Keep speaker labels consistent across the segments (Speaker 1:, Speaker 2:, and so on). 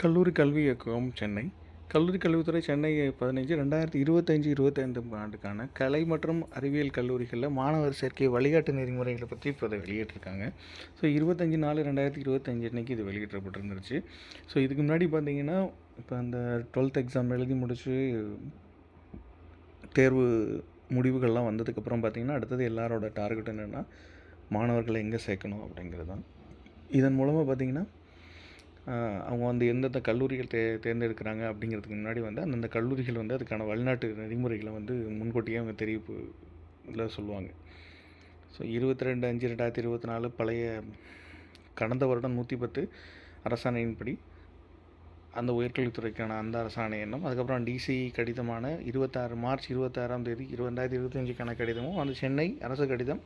Speaker 1: கல்லூரி கல்வி இயக்கம் சென்னை. கல்லூரி கல்வித்துறை சென்னை பதினஞ்சு ரெண்டாயிரத்தி இருபத்தஞ்சி இருபத்தைந்து ஆண்டுக்கான கலை மற்றும் அறிவியல் கல்லூரிகளில் மாணவர் சேர்க்கை வழிகாட்டு நெறிமுறைகளை பற்றி இப்போ அதை வெளியிட்டிருக்காங்க. ஸோ இருபத்தஞ்சி நாலு ரெண்டாயிரத்தி இருபத்தஞ்சி அன்னைக்கு இது வெளியிடப்பட்டிருந்துருச்சு. ஸோ இதுக்கு முன்னாடி பார்த்தீங்கன்னா இப்போ அந்த டுவெல்த் எக்ஸாம் எழுதி முடித்து தேர்வு முடிவுகள்லாம் வந்ததுக்கப்புறம் பார்த்தீங்கன்னா அடுத்தது எல்லாரோட டார்கெட் என்னென்னா மாணவர்களை எங்கே சேர்க்கணும் அப்படிங்கிறது தான். இதன் மூலமாக பார்த்தீங்கன்னா அவங்க வந்து எந்தெந்த கல்லூரிகள் தே தேர்ந்தெடுக்கிறாங்க அப்படிங்கிறதுக்கு முன்னாடி வந்து அந்தந்த கல்லூரிகள் வந்து அதுக்கான வழிநாட்டு நெறிமுறைகளை வந்து முன்கூட்டியே அவங்க தெரிவிப்பு இதில் சொல்லுவாங்க. ஸோ இருபத்தி ரெண்டு அஞ்சு ரெண்டாயிரத்தி இருபத்தி நாலு பழைய கடந்த வருடம் நூற்றி பத்து அரசாணையின்படி அந்த உயர்கல்வித்துறைக்கான அந்த அரசாணை எண்ணம் அதுக்கப்புறம் டிசி கடிதமான இருபத்தாறு மார்ச் இருபத்தாறாம் தேதி இரு ரெண்டாயிரத்தி இருபத்தஞ்சுக்கான கடிதமும் அந்த சென்னை அரசு கடிதம்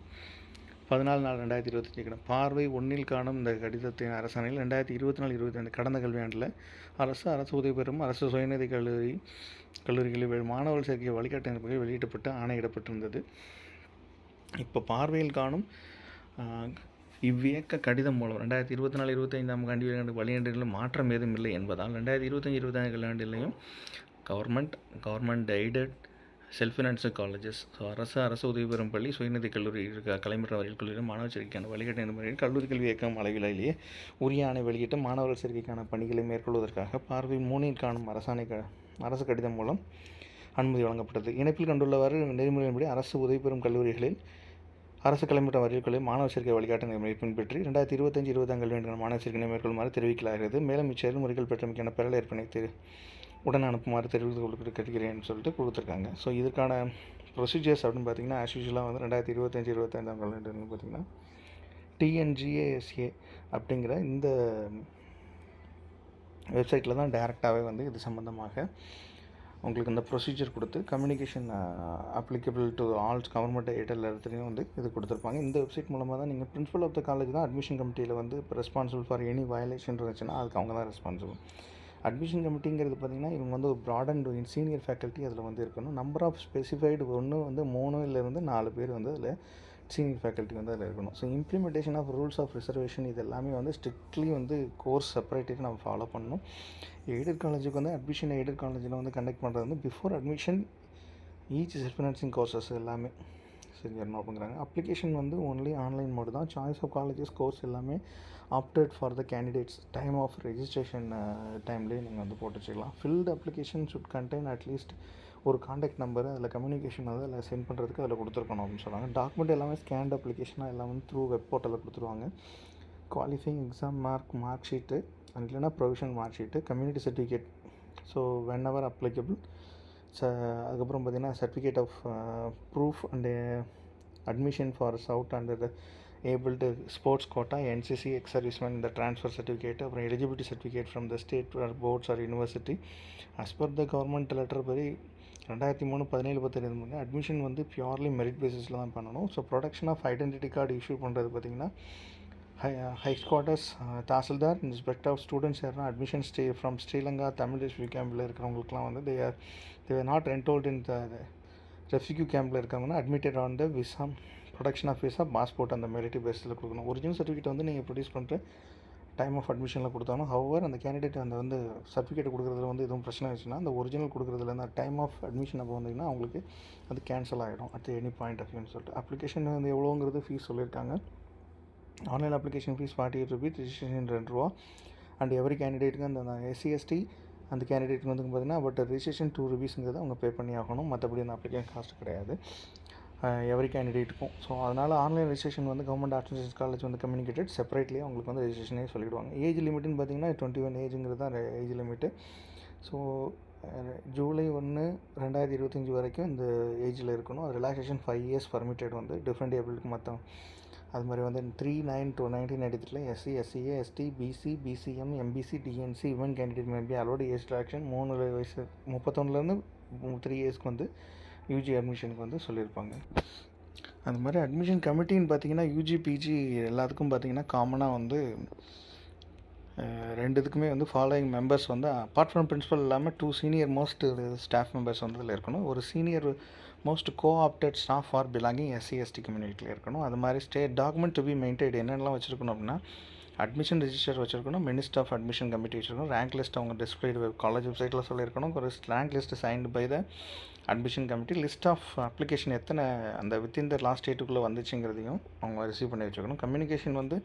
Speaker 1: பதினாலு நாலு ரெண்டாயிரத்தி இருபத்தஞ்சி கிடம் பார்வை ஒன்றில் காணும் இந்த கடிதத்தின் அரசாணையில் ரெண்டாயிரத்தி இருபத்தி நாலு இருபத்தி ஐந்து கடந்த கல்வியாண்டில் அரசு அரசு உதவி பெறும் அரசு சுயநிதி கல்லூரி கல்லூரிகளில் மாணவர் சேர்க்கை வழிகாட்டு நெருப்புகள் வெளியிடப்பட்டு ஆணையிடப்பட்டிருந்தது இப்போ பார்வையில் காணும் இவ்வியக்க கடிதம் மூலம் ரெண்டாயிரத்தி இருபத்தி நாலு இருபத்தைந்தாம் கல்வியாண்டு வழியாண்டுகளில் மாற்றம் ஏதும் இல்லை என்பதால் ரெண்டாயிரத்தி இருபத்தஞ்சி இருபத்தைந்து கல்வியாண்டிலையும் government government aided self financial colleges. So அரசு அரசு உதவி பெறும் பள்ளி சுயநிதி கல்லூரி இருக்க கலைமற்ற வரையில் கல்லூரியில் மாணவர் சேர்க்கைக்கான வழிகாட்டு நெறிமுறையில் கல்லூரி கல்வி இயக்கம் அளவிலேயே உரிய ஆணை வெளியிட்டு மாணவர் சேர்க்கைக்கான பணிகளை மேற்கொள்வதற்காக பார்வை மூணில் காணும் அரசாணை க அரசு கடிதம் மூலம் அனுமதி வழங்கப்பட்டது. இணைப்பில் கண்டுள்ளவாறு நெறிமுறையின்படி அரசு உதவி பெறும் கல்லூரிகளில் அரசு கலைமற்ற வரிகளை மாணவர் சேர்க்கை வழிகாட்டு நெறிமுறை பின்பற்றி ரெண்டாயிரத்தி இருபத்தஞ்சி இருபதாம் கல்வியாண்டுக்கான மாணவர் சேர்க்கை மேற்கொள்ளுமாறு தெரிவிக்கலாகிறது. மேலும் இச்செயல்முறைகள் பெற்றமைக்கான பெறல் ஏற்பனை தெரி உடன் அனுப்புமாறு தெரிவித்து கொடுக்க கேட்கிறேன்னு சொல்லிட்டு கொடுத்துருக்காங்க. ஸோ இதுக்கான ப்ரொசீஜர்ஸ் அப்படின்னு பார்த்தீங்கன்னா ஆஸ் யூஸ்வலாக வந்து ரெண்டாயிரத்தி இருபத்தஞ்சி இருபத்தஞ்சாம் கல்வியாண்டு பார்த்தீங்கன்னா டிஎன்ஜிஏஎஸ்ஏ அப்படிங்கிற இந்த வெப்சைட்டில் தான் டைரெக்டாகவே வந்து இது சம்மந்தமாக உங்களுக்கு இந்த ப்ரொசீஜர் கொடுத்து communication applicable to all government aided இடத்துலையும் வந்து இது கொடுத்துருப்பாங்க. இந்த வெப்சைட் மூலமாக தான் நீங்கள் பிரின்ஸிபல் ஆஃப் த காலேஜ் தான் அட்மிஷன் கமிட்டியில் வந்து இப்போ ரெஸ்பான்சிபிள் ஃபார் எனி வயலேஷன் இருந்துச்சுன்னா அதுக்கு அவங்க தான் ரெஸ்பான்சிபிள் அட்மிஷன் கமிட்டிங்கிறது பார்த்திங்கன்னா இவங்க வந்து ஒரு ப்ராட் அண்ட் சீனியர் ஃபேக்கல்ட்டி அதில் வந்து இருக்கணும். நம்பர் ஆஃப் ஸ்பெசிஃபைடு ஒன்று வந்து மூணுலேருந்து நாலு பேர் வந்து அதில் சீனியர் ஃபேக்கல்ட்டி வந்து அதில் இருக்கணும். So implementation of rules of reservation இது எல்லாமே வந்து ஸ்ட்ரிக்ட்லி வந்து கோர்ஸ் செப்பரேட்டாக நம்ம ஃபாலோ பண்ணணும். எய்டட் காலேஜுக்கு வந்து அட்மிஷன் எய்டட் காலேஜில் வந்து கண்டக்ட் பண்ணுறது வந்து before admission each self financing courses எல்லாமே. சரி என்ன அப்படிங்கிறாங்க. அப்ளிகேஷன் வந்து ஒன்லி ஆன்லைன் மோடு தான். சாய்ஸ் ஆஃப் காலேஜஸ் கோர்ஸ் எல்லாமே opted for the candidates time of registration டைம்லேயே நீங்கள் வந்து போட்டு வச்சுக்கலாம். Filled application should contain at least ஒரு காண்டாக்ட் நம்பர் அதில் கம்யூனிகேஷன் வந்து அதில் சென்ட் பண்ணுறதுக்கு அதில் கொடுத்துருக்கணும் அப்படின்னு சொல்கிறாங்க டாக்குமெண்ட் எல்லாமே ஸ்கேண்ட் அப்ளிகேஷனாக எல்லாமே த்ரூ வெப் போர்ட்டலில் கொடுத்துருவாங்க. Qualifying exam mark mark sheet and இல்லைனா provision mark sheet community certificate so whenever applicable ச அதுக்கப்புறம் பார்த்திங்கன்னா certificate of proof and admission for சவுட் and abled sports quota NCC ex serviceman இந்த transfer certificate அப்புறம் eligibility certificate from the state boards or university as per the government letter படி ரெண்டாயிரத்தி மூணு பதினேழு பத்தொன்பது மணி அட்மிஷன் வந்து பியூர்லி மெரிட் பேசிஸில் தான் பண்ணணும். So production of identity card issue பண்ணுறது பார்த்தீங்கன்னா high high quarters tahsildar inspector of students யாருன்னா admission stay from Sri Lanka Tamil refugee கேம்பில் இருக்கிறவங்களுக்குலாம் வந்து they are they are not enrolled in the refugee கேம்பில் இருக்கிறவங்கன்னா admitted on the visa production of visa passport அந்த merit பேஸில் கொடுக்கணும். Original certificate வந்து நீங்கள் ப்ரொடியூஸ் பண்ணிட்டு டைம் ஆஃப் அட்மிஷனில் கொடுத்தாலும் ஹவர் அந்த கேண்டிடேட் அந்த வந்து சர்டிஃபிகேட் கொடுக்குறதுல வந்து எதுவும் பிரச்சனை ஆச்சுன்னா அந்த ஒரிஜினல் கொடுக்குறதுல அந்த டைம் ஆஃப் அட்மிஷன் அப்போ வந்தீங்கன்னா அவங்களுக்கு அது கேன்சல் ஆகிடும் அட் எனி பாயிண்ட் ஆஃப் வியூன்னு சொல்லிட்டு. அப்ளிகேஷன் வந்து எவ்வளோங்கிறது ஃபீஸ் சொல்லியிருக்காங்க. Online application fees forty eight rupees registration ரெண்டு ரூபா. அண்ட் எவரி கேண்டிடேட்டுக்கு அந்த எஸ்சி எஸ்டி அந்த கேண்டிடேட்டுக்கு வந்து பார்த்தீங்கன்னா பட் ரிஜிஸ்ட்ரேஷன் டூ ருபீஸுங்கிறத அவங்க பே பண்ணி ஆகணும். மற்றபடி அந்த அப்ளிகேஷன் காஸ்ட் கிடையாது. எவரி கேண்டிடேட்டுக்கும் ஸோ அதனால் ஆன்லைன் ரிஜிஸ்ட்ரேஷன் வந்து கவர்மெண்ட் ஆர்ட்ஸ் காலேஜ் வந்து கம்யூனிகேட்டட் செப்பரேட்லி அவங்களுக்கு வந்து ரிஜிஸ்ட்ரேஷனே சொல்லிவிடுவாங்க ஏஜ் லிமிட்னு பார்த்தீங்கன்னா டுவெண்ட்டி ஒன் ஏஜுங்கிறது தான் ஏஜ் லிமிட்டு ஸோ ஜூலை ஒன்று ரெண்டாயிரத்தி இருபத்தஞ்சி வரைக்கும் இந்த ஏஜில் இருக்கணும். அது ரிலாக்ஸேஷன் ஃபைவ் இயர்ஸ் பர்மிட்டட் வந்து. டிஃப்ரெண்ட் ஏபிளுக்கு மற்ற அது மாதிரி வந்து three nine two nineteen eighty த்ரீல SC SCA ST BC BCM MBC DNC இவன் candidate maybe allowed age relaxation மூணு வயசு முப்பத்தொன்னுலேருந்து த்ரீ இயர்ஸ்க்கு வந்து யூஜி அட்மிஷனுக்கு வந்து சொல்லியிருப்பாங்க. அந்த மாதிரி அட்மிஷன் கமிட்டின்னு பார்த்தீங்கன்னா யூஜி பிஜி எல்லாத்துக்கும் பார்த்தீங்கன்னா காமனாக வந்து ரெண்டுத்துக்குமே ரெண்டு இதுக்குமே வந்து ஃபாலோயிங் மெம்பர்ஸ் வந்து அப்பார்ட் ஃப்ரம் பிரின்ஸிபல் இல்லாமல் two senior most staff members வந்து இதில் இருக்கணும். ஒரு senior most coopted staff are belonging SC ST கம்யூனிட்டியில் இருக்கணும். அது மாதிரி state document to be maintain என்னென்னலாம் வச்சுருக்கணும் அப்படின்னா அட்மிஷன் ரிஜிஸ்டர் வச்சுருக்கணும் மினிஸ்டர் ஆஃப் அட்மிஷன் கமிட்டி வச்சுருக்கணும் ரேங்க் லிஸ்ட் அவங்க டிஸ்பிளே காலேஜ் வெப்சைட்டில் சொல்லியிருக்கணும். ஒரு rank list signed by the admission committee list of application எத்தனை அந்த வித்தின் த லாஸ்ட் டேட்டுக்குள்ளே வந்துச்சுங்கிறதையும் அவங்க ரிசீவ் பண்ணி வச்சுக்கணும். கம்யூனிகேஷன் வந்து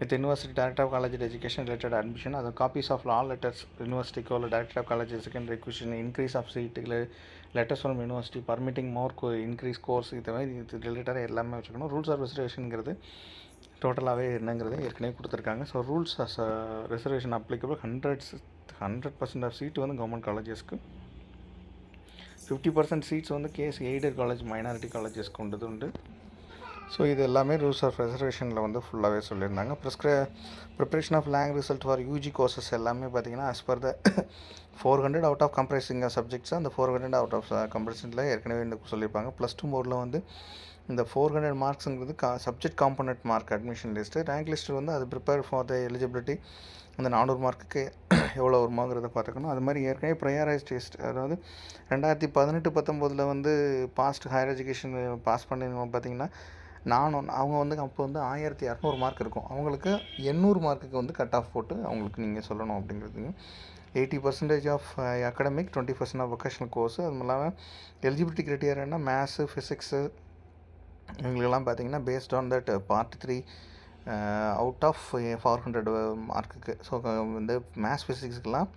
Speaker 1: with university director of college education related admission அது காப்பீஸ் ஆஃப் ஆல் லெட்டர்ஸ் யூனிவர்சிட்டிக்கோ இல்லை டைரக்டர் ஆஃப் காலேஜ் செகண்டரி கொஷின் இன்க்ரீஸ் ஆஃப் சீட் இல்லை letters from university permitting more go increase course இது மாதிரி இது ரிலேட்டடாக எல்லாமே வச்சுக்கணும். ரூல்ஸ் ஆஃப் ரிசர்வேஷனுங்கிறது டோட்டலாகவே என்னங்கிறது ஏற்கனவே கொடுத்துருக்காங்க. So rules as reservation applicable hundreds hundred percent of seat வந்து கவர்மெண்ட் காலேஜஸ்க்கு ஃபிஃப்டி பர்சன்ட் சீட்ஸ் வந்து கேஎஸ் எய்டட் காலேஜ் மைனாரிட்டி காலேஜஸ்க்கு உண்டு உண்டு. ஸோ இது எல்லாமே ரூல்ஸ் ஆஃப் ரிசர்வேஷனில் வந்து ஃபுல்லாகவே சொல்லியிருந்தாங்க. ப்ரிஸ்கிர ப்ரிப்ரேஷன் ஆஃப் லேங் ரிசல்ட் ஃபார் யூஜி கோர்சஸ் எல்லாமே பார்த்தீங்கன்னா as per the four hundred out of comprising subjects அந்த ஃபோர் ஹண்ட்ரட் அவுட் ஆஃப் கம்ப்ரைஷனில் ஏற்கனவே இந்த சொல்லியிருப்பாங்க. ப்ளஸ் டூ போர்டில் வந்து இந்த ஃபோர் ஹண்ட்ரட் மார்க்ஸுங்கிறது கா subject component mark admission list rank list வந்து அது ப்ரிப்பேர் ஃபார் த எலிஜிபிலிட்டி அந்த நானூறு மார்க்குக்கு எவ்வளோ வருமாங்கிறத பார்த்துக்கணும். அது மாதிரி ஏற்கனவே ப்ரையாரைஸ் டெஸ்ட் அதாவது ரெண்டாயிரத்தி பதினெட்டு பத்தொம்போதில் வந்து பாஸ்ட் ஹையர் எஜுகேஷன் பாஸ் பண்ணிருந்தோம் பார்த்தீங்கன்னா நானும் அவங்க வந்து அப்போ வந்து ஆயிரத்தி இரநூறு மார்க் இருக்கும். அவங்களுக்கு எண்ணூறு மார்க்குக்கு வந்து கட் ஆஃப் போட்டு அவங்களுக்கு நீங்கள் சொல்லணும் அப்படிங்கிறதையும். Eighty percentage of academic twenty percent of vocational course அது இல்லாமல் எலிஜிபிலிட்டி க்ரைட்டீரியானா மேத்ஸு ஃபிசிக்ஸு இவங்களுக்கெல்லாம் பார்த்தீங்கன்னா based on that part three out of four hundred மார்க்குக்கு ஸோ வந்து மேத்ஸ் ஃபிசிக்ஸ்க்கெலாம்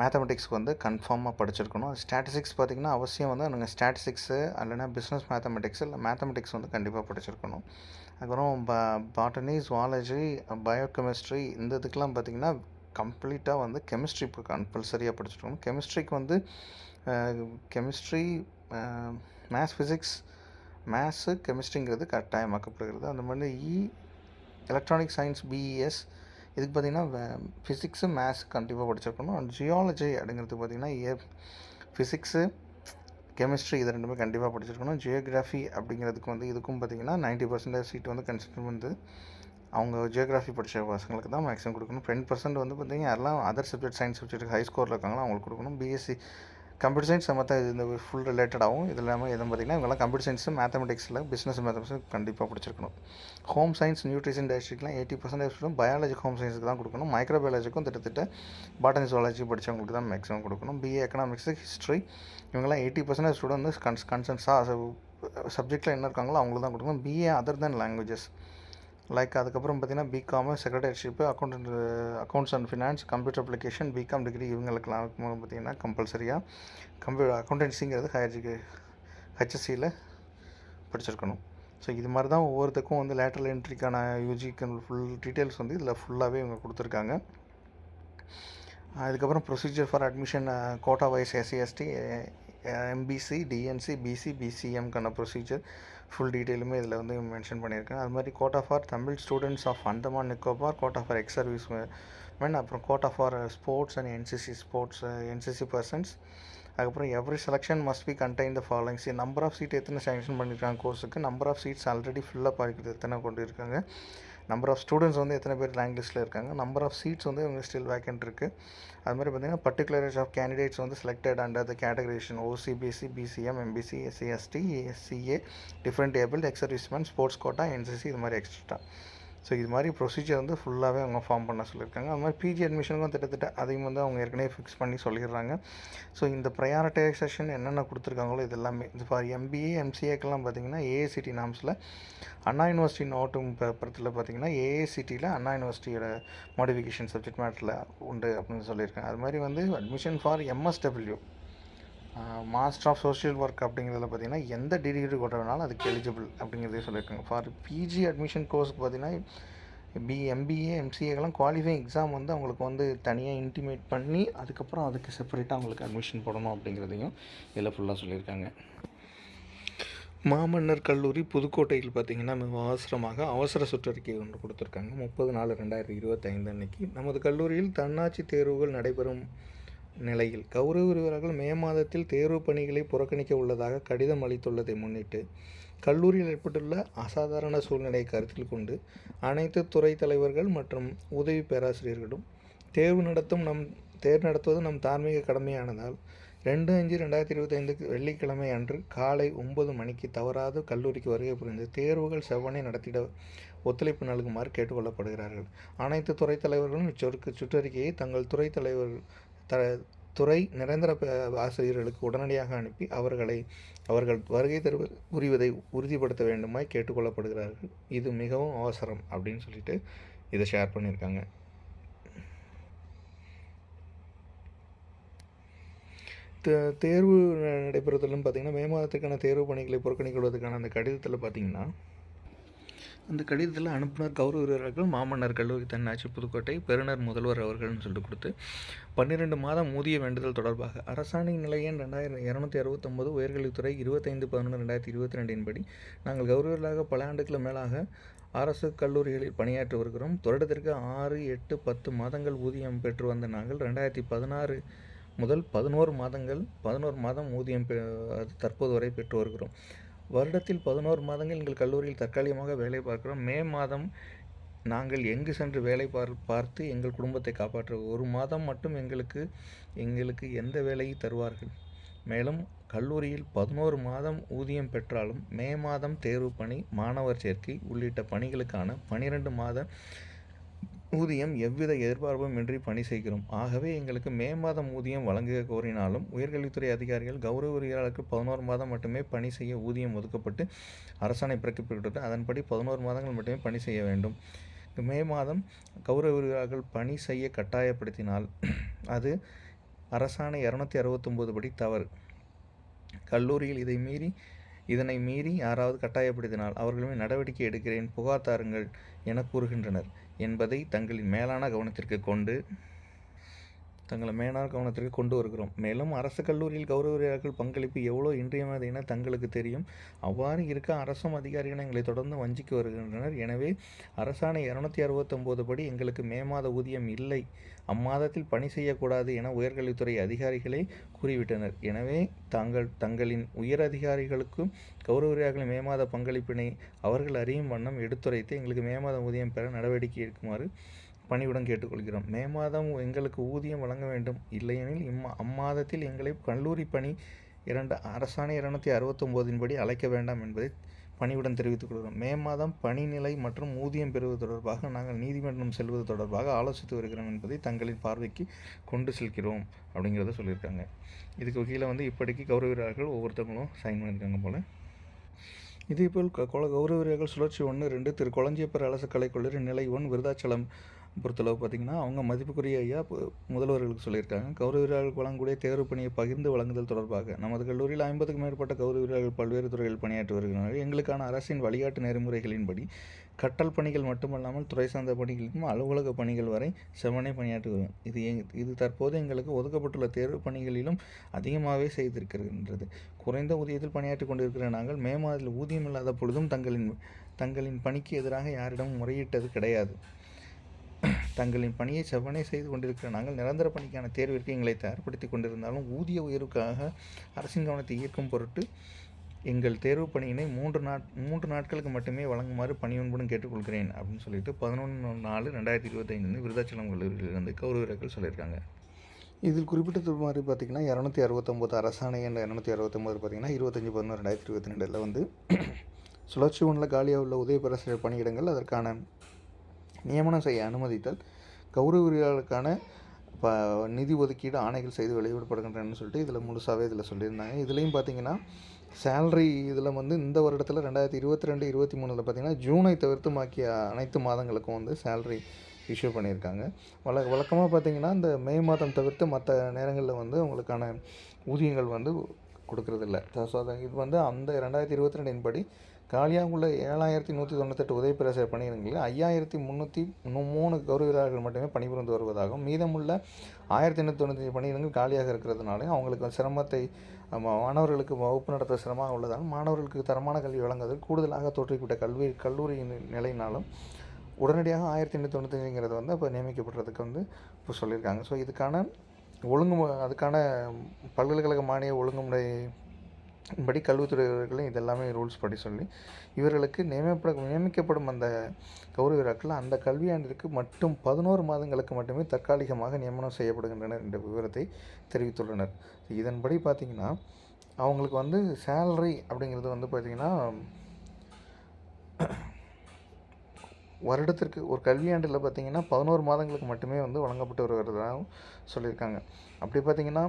Speaker 1: மேத்தமெட்டிக்ஸ்க்கு வந்து கன்ஃபார்மாக படிச்சிருக்கணும். ஸ்டாட்டிஸ்டிக்ஸ் பார்த்திங்கன்னா அவசியம் வந்து நாங்கள் ஸ்டாட்டிஸ்டிக்ஸு இல்லைனா பிஸ்னஸ் மேத்தமெட்டிக்ஸ் இல்லை மேத்தமெட்டிக்ஸ் வந்து கண்டிப்பாக படிச்சிருக்கணும். அதுக்கப்புறம் ப பாட்டனி ஜுவாலஜி பயோகெமிஸ்ட்ரி இந்த இதுக்கெலாம் பார்த்திங்கன்னா கம்ப்ளீட்டாக வந்து கெமிஸ்ட்ரி இப்போ கம்பல்சரியாக படிச்சிருக்கணும். கெமிஸ்ட்ரிக்கு வந்து கெமிஸ்ட்ரி மேத்ஸ் ஃபிசிக்ஸ் மேத்ஸு கெமிஸ்ட்ரிங்கிறது கட்டாயமாக்கப்படுகிறது. அந்த மாதிரி இ எலக்ட்ரானிக் சயின்ஸ் பிஇஎஸ் இதுக்கு பார்த்திங்கன்னா ஃபிசிக்ஸு மேத்ஸ் கண்டிப்பாக படிச்சிருக்கணும். அண்ட் ஜியாலஜி அப்படிங்கிறது பார்த்திங்கன்னா ஏ ஃபிசிக்ஸு கெமிஸ்ட்ரி இது ரெண்டுமே கண்டிப்பாக படிச்சிருக்கணும். ஜியோகிராஃபி அப்படிங்கிறதுக்கு வந்து இதுக்கும் பார்த்திங்கன்னா நைன்ட்டி பர்சன்டேஜ் சீட் வந்து கன்சிடர் வந்து அவங்க ஜியோகிராஃபி படித்த பசங்களுக்கு தான் மேக்ஸிமம் கொடுக்கணும். டென் பர்சன்ட் வந்து பார்த்திங்கன்னா யாரெல்லாம் other subject science subject high ஸ்கோரில் இருக்காங்களோ அவங்களுக்கு கொடுக்கணும். பிஎஸ்சி கம்ப்யூட்டர் சயின்ஸ் மற்ற இந்த ஃபுல் ரிலேட்டடாகவும் இது இல்லாமல் எதுவும் பார்த்திங்கன்னா இவங்கெல்லாம் கம்ப்யூட்டர் சயின்ஸும் மேத்தமெட்டிக்ஸில் பிஸ்னஸ் மேத்தமெட்டிக்ஸும் கண்டிப்பாக பிடிச்சிருக்கணும். ஹோம் சயின்ஸ் நியூட்ரிஷன் டேஸ்ட்ரிக்லாம் எயிட்டி பர்சன்டேஜ் பயாலஜி ஹோம் சயின்ஸுக்கு தான் கொடுக்கணும். மைக்ரோபயாலஜிக்கும் திட்டத்திட்ட பாட்டனி ஜுவாலஜி படித்தவங்களுக்கு தான் மேக்ஸிமம் கொடுக்கணும். பிஏ எக்கனாமிக்ஸு ஹிஸ்ட்ரி இவங்கெல்லாம் எயிட்டி பர்சன்டேஜ் ஸ்டூடெண்ட் வந்து கன்ஸ் கன்சன்ஸாக சப்ஜெக்டில் என்ன இருக்காங்களோ அவங்களுக்கு தான் கொடுக்கணும். BA other then languages like அதுக்கப்புறம் பார்த்தீங்கன்னா BCom secretaryship account accounts and finance computer application BCom degree இவங்களுக்கெல்லாம் பார்த்தீங்கன்னா கம்பல்சரியாக கம்ப்யூட்டர் அக்கௌண்டன்சிங்கிறது ஹையர் ஹெச்எஸ்சியில் படிச்சிருக்கணும். ஸோ இது மாதிரி தான் ஒவ்வொருத்துக்கும் வந்து லேட்டரல் என்ட்ரிக்கான யூஜிக்கு ஃபுல் டீட்டெயில்ஸ் வந்து இதில் ஃபுல்லாகவே இவங்க கொடுத்துருக்காங்க. அதுக்கப்புறம் procedure for admission quota wise SC ST MBC DNC BC பிசிஎம்க்கான procedure full டீட்டெயிலுமே இதில் வந்து மென்ஷன் பண்ணியிருக்கேன். அது மாதிரி quota for Tamil students of Andaman Nicobar quota for ex service men அப்புறம் quota for sports and NCC sports NCC persons அதுக்கப்புறம் every selection must be contain the following see number of seat எத்தனை sanction பண்ணியிருக்காங்க கோர்ஸுக்கு number of seats already ஃபுல்லாக பார்க்குறது எத்தனை கொண்டு இருக்காங்க? நம்பர் ஆஃப் ஸ்டூடெண்ட்ஸ் வந்து எத்தனை பேர் ரேங்க் லிஸ்ட்டில் இருக்காங்க? நம்பர் ஆஃப் சீட்ஸ் வந்து இவங்க ஸ்டில் வேக்கன்ட் இருக்குது அது மாதிரி பார்த்திங்கன்னா பர்டிகுலரேஜ் ஆஃப் கேண்டிடேட்ஸ் வந்து selected under the categorisation OC BC BCM MBC SC ST SCA different table ex servicemen sports quota NCC இது மாதிரி எக்ஸ்ட்ரா ஸோ இது மாதிரி ப்ரொசீஜர் வந்து ஃபுல்லாகவே அவங்க ஃபார்ம் பண்ண சொல்லியிருக்காங்க. அது மாதிரி பிஜி அட்மிஷனுக்கும் திட்டத்திட்ட அதையும் வந்து அவங்க ஏற்கனவே ஃபிக்ஸ் பண்ணி சொல்லிடுறாங்க. ஸோ இந்த ப்ரையாரிட்டைசேஷன் என்னென்ன கொடுத்துருக்காங்களோ இது எல்லாமே இது ஃபார் எம்பிஏ எம்சிஏக்கெல்லாம் பார்த்தீங்கன்னா ஏஏசிடி நாம்ஸில் அண்ணா யூனிவர்சிட்டி நோட்டும் பேப்பரத்தில் பார்த்தீங்கன்னா ஏஏசிட்டியில் அண்ணா யூனிவர்சிட்டியோட மாடிஃபிகேஷன் சப்ஜெக்ட் மேட்டரில் உண்டு அப்படின்னு சொல்லியிருக்காங்க. அது மாதிரி வந்து admission for MSW master of social work அப்படிங்கிறதுல பார்த்தீங்கன்னா எந்த டிகிரி கொண்டு வேணாலும் அதுக்கு எலிஜிபிள் அப்படிங்கிறதே சொல்லியிருக்காங்க. ஃபார் பிஜி அட்மிஷன் கோர்ஸுக்கு பார்த்தீங்கன்னா பி எம்பிஏ எம்சிஏக்கெல்லாம் குவாலிஃபைங் எக்ஸாம் வந்து அவங்களுக்கு வந்து தனியாக இன்டிமேட் பண்ணி அதுக்கப்புறம் அதுக்கு செப்பரேட்டாக அவங்களுக்கு அட்மிஷன் போடணும் அப்படிங்கிறதையும் இதில் ஃபுல்லாக சொல்லியிருக்காங்க. மாமன்னர் கல்லூரி புதுக்கோட்டையில் பார்த்தீங்கன்னா மிக அவசரமாக அவசர சுற்றறிக்கை ஒன்று கொடுத்துருக்காங்க. முப்பது நாலு ரெண்டாயிரத்தி இருபத்தைந்து அன்னைக்கு. நமது கல்லூரியில் தன்னாட்சி தேர்வுகள் நடைபெறும் நிலையில் கௌரவ விரிவர்கள் மே மாதத்தில் தேர்வு பணிகளை புறக்கணிக்க உள்ளதாக கடிதம் அளித்துள்ளதை முன்னிட்டு கல்லூரியில் ஏற்பட்டுள்ள அசாதாரண சூழ்நிலையை கருத்தில் கொண்டு அனைத்து துறை தலைவர்கள் மற்றும் உதவி பேராசிரியர்களும் தேர்வு நடத்தும் நம் தேர்வு நடத்துவது நம் தார்மீக கடமையானதால் ரெண்டு அஞ்சு ரெண்டாயிரத்தி இருபத்தைந்துக்கு வெள்ளிக்கிழமை அன்று காலை ஒன்பது மணிக்கு தவறாது கல்லூரிக்கு வருகை புரிந்து தேர்வுகள் செவ்வனை நடத்திட ஒத்துழைப்பு நல்குமாறு கேட்டுக்கொள்ளப்படுகிறார்கள். அனைத்து துறை தலைவர்களும் இச்சொருக்கு சுற்றறிக்கையை தங்கள் துறை தலைவர் த துறை நிரந்தர ஆசிரியர்களுக்கு உடனடியாக அனுப்பி அவர்களை அவர்கள் வருகை தரு புரிவதை உறுதிப்படுத்த வேண்டுமாய் கேட்டுக்கொள்ளப்படுகிறார்கள். இது மிகவும் அவசரம் அப்படின்னு சொல்லிட்டு இதை ஷேர் பண்ணியிருக்காங்க. தே- தேர்வு நடைபெறுவதிலும் பார்த்தீங்கன்னா மே மாதத்துக்கான தேர்வு பணிகளை புறக்கணிக்கொள்வதற்கான அந்த கடிதத்தில் பார்த்தீங்கன்னா அந்த கடிதத்தில் அனுப்புனர் கௌரவ வீரர்கள் மாமன்னர் கல்லூரி தன்னாட்சி புதுக்கோட்டை பெருநர் முதல்வர் அவர்கள்னு சொல்லிட்டு கொடுத்து பன்னிரெண்டு மாதம் ஊதிய வேண்டுதல் தொடர்பாக அரசாணை நிலையன் ரெண்டாயிரம் இரநூத்தி அறுபத்தொம்பது உயர்கல்வித்துறை இருபத்தைந்து பதினொன்று ரெண்டாயிரத்தி இருபத்தி ரெண்டின் படி நாங்கள் கௌரவர்களாக பல ஆண்டுகளுக்கு மேலாக அரசு கல்லூரிகளில் பணியாற்றி வருகிறோம். வருடத்திற்கு ஆறு எட்டு பத்து மாதங்கள் ஊதியம் பெற்று வந்த நாங்கள் ரெண்டாயிரத்தி பதினாறு முதல் பதினோரு மாதங்கள் பதினோரு மாதம் ஊதியம் பெ- அது தற்போது வரை பெற்று வருகிறோம். வருடத்தில் பதினோரு மாதங்கள் எங்கள் கல்லூரியில் தற்காலிகமாக வேலை பார்க்கிறோம். மே மாதம் நாங்கள் எங்கு சென்று வேலை பார் பார்த்து எங்கள் குடும்பத்தை காப்பாற்ற ஒரு மாதம் மட்டும் எங்களுக்கு எங்களுக்கு எந்த வேலையை தருவார்கள். மேலும் கல்லூரியில் பதினோரு மாதம் ஊதியம் பெற்றாலும் மே மாதம் தேர்வு பணி மாணவர் சேர்க்கை உள்ளிட்ட பணிகளுக்கான பனிரெண்டு மாத ஊதியம் எவ்வித எதிர்பார்ப்பும் இன்றி பணி செய்கிறோம். ஆகவே எங்களுக்கு மே மாதம் ஊதியம் வழங்க கோரினாலும் உயர்கல்வித்துறை அதிகாரிகள் கௌரவ உரியாளருக்கு பதினோரு மாதம் மட்டுமே பணி செய்ய ஊதியம் ஒதுக்கப்பட்டு அரசாணை பிறப்பிக்கப்பட்டது அதன்படி பதினோரு மாதங்கள் மட்டுமே பணி செய்ய வேண்டும். மே மாதம் கௌரவ உரியாளர்கள் பணி செய்ய கட்டாயப்படுத்தினால் அது அரசாணை இரநூத்தி அறுபத்தொம்போது படி தவறு. கல்லூரியில் இதை மீறி இதனை மீறி யாராவது கட்டாயப்படுத்தினால் அவர்களுமே நடவடிக்கை எடுக்கிறேன் புகார் தாருங்கள் என கூறுகின்றனர். என்பதை தங்களின் மேலான கவனத்திற்கு கொண்டு தங்களை மேனார் கவனத்திற்கு கொண்டு வருகிறோம். மேலும் அரசு கல்லூரியில் கௌரவ பங்களிப்பு எவ்வளோ இன்றியமையாது என தங்களுக்கு தெரியும். அவ்வாறு இருக்க அரசும் அதிகாரிகள் எங்களை தொடர்ந்து வஞ்சிக்கு வருகின்றனர். எனவே அரசாணை இரநூத்தி அறுபத்தொம்போது படி எங்களுக்கு மே மாத ஊதியம் இல்லை. அம்மாதத்தில் பணி செய்யக்கூடாது என உயர்கல்வித்துறை அதிகாரிகளே கூறிவிட்டனர். எனவே தாங்கள் தங்களின் உயர் அதிகாரிகளுக்கும் கௌரவரியாக்களின் மே மாத பங்களிப்பினை அவர்கள் அறியும் வண்ணம் எடுத்துரைத்து எங்களுக்கு மே மாத ஊதியம் பெற நடவடிக்கை எடுக்குமாறு பணிவுடன் கேட்டுக்கொள்கிறோம். மே மாதம் எங்களுக்கு ஊதியம் வழங்க வேண்டும். இல்லையெனில் இம்மா அம்மாதத்தில் எங்களை கல்லூரி பணி இரண்டு அரசாணை இருநூத்தி அறுபத்தொம்போதின் படி அழைக்க வேண்டாம் என்பதை பணிவுடன் தெரிவித்துக் கொள்கிறோம். மே மாதம் பணிநிலை மற்றும் ஊதியம் பெறுவது தொடர்பாக நாங்கள் நீதிமன்றம் செல்வது தொடர்பாக ஆலோசித்து வருகிறோம் என்பதை தங்களின் பார்வைக்கு கொண்டு செல்கிறோம் அப்படிங்கிறத சொல்லியிருக்காங்க. இதுக்கு கீழே வந்து இப்படிக்கு கௌரவ வீரர்கள் ஒவ்வொருத்தவங்களும் சைன் பண்ணியிருக்காங்க போல். இதேபோல் க- கொல சுழற்சி ஒன்று ரெண்டு திரு. கொளஞ்சியப்பர் அரசு கலைக்கல்லூரி நிலை ஒன் விருதாச்சலம் பொறுத்தளவு பார்த்திங்கன்னா அவங்க மதிப்புக்குரிய ஐயா முதல்வர்களுக்கு சொல்லியிருக்காங்க. கௌரவ வீரர்களுக்கு வழங்கக்கூடிய தேர்வு பணியை பகிர்ந்து வழங்குதல் தொடர்பாக நமது கல்லூரியில் ஐம்பதுக்கும் மேற்பட்ட கௌரவ வீரர்கள் பல்வேறு துறைகளில் பணியாற்றி வருகிறார்கள். எங்களுக்கான அரசின் வழிகாட்டு நெறிமுறைகளின்படி கட்டல் பணிகள் மட்டுமல்லாமல் துறை சார்ந்த பணிகளிலும் அலுவலக பணிகள் வரை செவனே பணியாற்றி வருவோம் இது எங்- இது தற்போது எங்களுக்கு ஒதுக்கப்பட்டுள்ள தேர்வு பணிகளிலும் அதிகமாகவே செய்திருக்கின்றது. குறைந்த ஊதியத்தில் பணியாற்றி கொண்டிருக்கிற நாங்கள் மே மாதத்தில் ஊதியம் இல்லாத பொழுதும் தங்களின் தங்களின் பணிக்கு எதிராக யாரிடமும் முறையிட்டது கிடையாது. தங்களின் பணியை செவ்வனே செய்து கொண்டிருக்கிற நாங்கள் நிரந்தர பணிக்கான தேர்விற்கு எங்களை தயார்படுத்தி கொண்டிருந்தாலும் ஊதிய உயர்வுக்காக அரசின் கவனத்தை ஈர்க்கும் பொருட்டு எங்கள் தேர்வு பணியினை மூன்று நாட் மூன்று நாட்களுக்கு மட்டுமே வழங்குமாறு பணியன்புடன் கேட்டுக்கொள்கிறேன் அப்படின்னு சொல்லிட்டு பதினொன்று நாலு ரெண்டாயிரத்தி இருபத்தைந்து விருதாச்சலம் கல்லூரியிலிருந்து கௌரவர்கள் சொல்லியிருக்காங்க. இதில் குறிப்பிட்டது மாதிரி பார்த்தீங்கன்னா இரநூத்தி அறுபத்தொம்போது அரசாணை என்ற இரநூத்தி அறுபத்தொம்போது பார்த்தீங்கன்னா இருபத்தஞ்சி பதினொன்று ரெண்டாயிரத்தி இருபத்தி ரெண்டில் வந்து சுழற்சி ஒன்றில் காலியாக உள்ள உதவி பேராசிரியர் பணியிடங்கள் அதற்கான நியமனம் செய்ய அனுமதித்தல் கௌரவ இப்போ ப நிதி ஒதுக்கீடு ஆணைகள் செய்து வெளியிடப்படுகின்றன சொல்லிட்டு இதில் முழுசாகவே இதில் சொல்லியிருந்தாங்க. இதுலேயும் பார்த்தீங்கன்னா சேலரி இதில் வந்து இந்த வருடத்தில் ரெண்டாயிரத்தி இருபத்தி ரெண்டு இருபத்தி மூணில் பார்த்தீங்கன்னா ஜூனை தவிர்த்து பாக்கிய அனைத்து மாதங்களுக்கும் வந்து சேலரி இஷ்யூ பண்ணியிருக்காங்க. வழ வழக்கமாக பார்த்தீங்கன்னா இந்த மே மாதம் தவிர்த்து மற்ற நேரங்களில் வந்து அவங்களுக்கான ஊதியங்கள் வந்து கொடுக்கறதில்ல. ஸோ இது வந்து அந்த ரெண்டாயிரத்தி இருபத்தி ரெண்டின் படி காலியாக உள்ள ஏழாயிரத்தி நூற்றி தொண்ணூத்தெட்டு உதவி பேராசிரியர் பணியிடங்களில் ஐயாயிரத்தி முந்நூற்றி மூணு கௌரவ வீரர்கள் மட்டுமே பணிபுரிந்து வருவதாகவும் மீதமுள்ள ஆயிரத்தி எண்ணூற்றி தொண்ணூற்றி பணியிடங்கள் காலியாக இருக்கிறதுனால அவங்களுக்கு சிரமத்தை மாணவர்களுக்கு வகுப்பு நடத்த சிரமமாக உள்ளதால் மாணவர்களுக்கு தரமான கல்வி வழங்குவதில் கூடுதலாக தோற்றுவிட்ட கல்வி கல்லூரியின் நிலையினாலும் உடனடியாக ஆயிரத்தி எண்ணூற்றி தொண்ணூத்தஞ்சுங்கிறது வந்து இப்போ நியமிக்கப்படுறதுக்கு வந்து இப்போ சொல்லியிருக்காங்க. ஸோ இதுக்கான ஒழுங்கு அதுக்கான பல்கலைக்கழக மானிய ஒழுங்குமுறை படி கல்வித்துறையினர்களும் இதெல்லாமே ரூல்ஸ் படி சொல்லி இவர்களுக்கு நியமிப்பட நியமிக்கப்படும் அந்த கௌரவ அந்த கல்வியாண்டிற்கு மட்டும் பதினோரு மாதங்களுக்கு மட்டுமே தற்காலிகமாக நியமனம் செய்யப்படுகின்றனர் என்ற விவரத்தை தெரிவித்துள்ளனர். இதன்படி பார்த்திங்கன்னா அவங்களுக்கு வந்து சேலரி அப்படிங்கிறது வந்து பார்த்திங்கன்னா வருடத்திற்கு ஒரு கல்வியாண்டில் பார்த்தீங்கன்னா பதினோரு மாதங்களுக்கு மட்டுமே வந்து வழங்கப்பட்டு வருகிறதாகவும் சொல்லியிருக்காங்க. அப்படி பார்த்தீங்கன்னா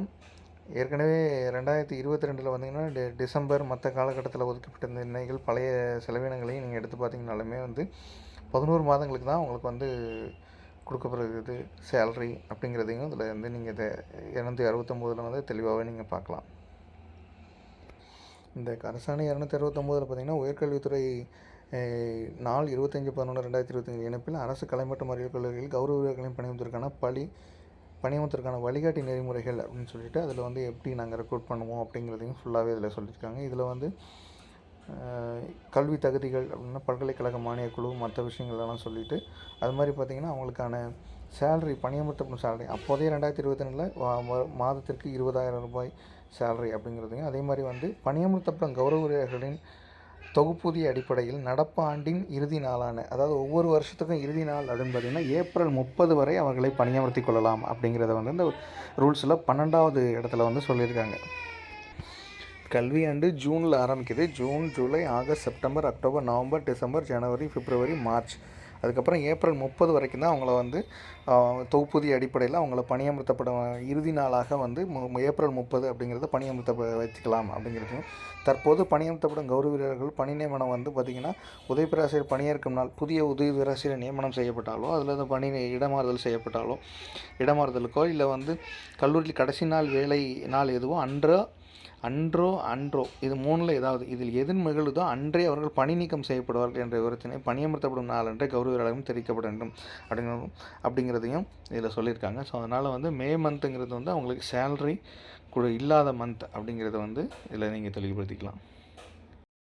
Speaker 1: ஏற்கனவே ரெண்டாயிரத்தி இருபத்தி ரெண்டில் வந்தீங்கன்னா டி டிசம்பர் மற்ற காலகட்டத்தில் ஒதுக்கப்பட்ட இந்த நிர்ணயங்கள் பழைய செலவினங்களையும் நீங்கள் எடுத்து பார்த்தீங்கனாலுமே வந்து பதினோரு மாதங்களுக்கு தான் உங்களுக்கு வந்து கொடுக்கப்படுகிறது. சேல்ரி அப்படிங்கிறதையும் இதில் வந்து நீங்கள் இதை இரநூத்தி அறுபத்தொம்போதில் வந்து தெளிவாகவே நீங்கள் பார்க்கலாம். இந்த அரசாணை இரநூத்தி அறுபத்தொம்போதில் பார்த்தீங்கன்னா உயர்கல்வித்துறை நாள் இருபத்தஞ்சி பதினொன்று ரெண்டாயிரத்தி இருபத்தஞ்சி இணைப்பில் அரசு கலைமட்டம் அறிவியல் கல்லூரியில் கௌரவ வீரர்களின் பணியமத்திற்கான பழி பணியமத்திற்கான வழிகாட்டி நெறிமுறைகள் அப்படின்னு சொல்லிட்டு அதில் வந்து எப்படி நாங்கள் ரெக்ரூட் பண்ணுவோம் அப்படிங்கிறதையும் ஃபுல்லாகவே இதில் சொல்லியிருக்காங்க. இதில் வந்து கல்வி தகுதிகள் அப்படின்னா பல்கலைக்கழக மானியக் குழு மற்ற விஷயங்கள்லாம் சொல்லிட்டு அது மாதிரி பார்த்திங்கன்னா அவங்களுக்கான சேலரி பணியமர்த்தப்படும் சேலரி அப்போதைய ரெண்டாயிரத்தி இருபத்தி ரெண்டில் மாதத்திற்கு இருபதாயிரம் ரூபாய் சேலரி அப்படிங்கிறதையும் அதே மாதிரி வந்து பணியமர்த்தப்படும் கௌரவ வீரர்களின் தொகுப்பூதிய அடிப்படையில் நடப்பு ஆண்டின் இறுதி நாளான அதாவது ஒவ்வொரு வருஷத்துக்கும் இறுதி நாள் அப்படின்னு பார்த்தீங்கன்னா ஏப்ரல் முப்பது வரை அவர்களை பணியமர்த்தி கொள்ளலாம் அப்படிங்கிறத வந்து இந்த ரூல்ஸில் பன்னெண்டாவது இடத்துல வந்து சொல்லியிருக்காங்க. கல்வியாண்டு ஜூனில் ஆரம்பிக்குது. June July August September October November December ஜனவரி பிப்ரவரி மார்ச். அதுக்கப்புறம் ஏப்ரல் முப்பது வரைக்கும் தான் அவங்கள வந்து தொகுப்பூதிய அடிப்படையில் அவங்கள பணியமர்த்தப்படும். இறுதி நாளாக வந்து மு- ஏப்ரல் முப்பது அப்படிங்கிறத பணியமர்த்த வச்சுக்கலாம் அப்படிங்கிறது தற்போது பணியமர்த்தப்படும் கௌரவ வீரர்கள் பணி நியமனம் வந்து பார்த்திங்கன்னா உதவி பேராசிரியர் பணியேற்கும் நாள் புதிய உதவி பேராசிரியர் நியமனம் செய்யப்பட்டாலோ அதில் இருந்து பணி இடமாறுதல் செய்யப்பட்டாலோ இடமாறுதலுக்கோ இல்லை வந்து கல்லூரியில் கடைசி நாள் வேலை நாள் எதுவோ அன்றோ அன்றோ அன்றோ. இது மூணில் ஏதாவது இதில் எதன் நிகழுதோ அன்றே அவர்கள் பணி நீக்கம் செய்யப்படுவார்கள் என்ற விவரத்தினை பணியமர்த்தப்படும் நாள் அன்றே கௌரவர்களாகவும் தெரிவிக்கப்பட வேண்டும். அப்படிங்கிற அப்படிங்கிறதையும் இதில் சொல்லியிருக்காங்க. ஸோ அதனால் வந்து மே மந்த்துங்கிறது வந்து அவங்களுக்கு சேலரி கூட இல்லாத மந்த் அப்படிங்கிறத வந்து இதில் நீங்கள் தெளிவுபடுத்திக்கலாம்.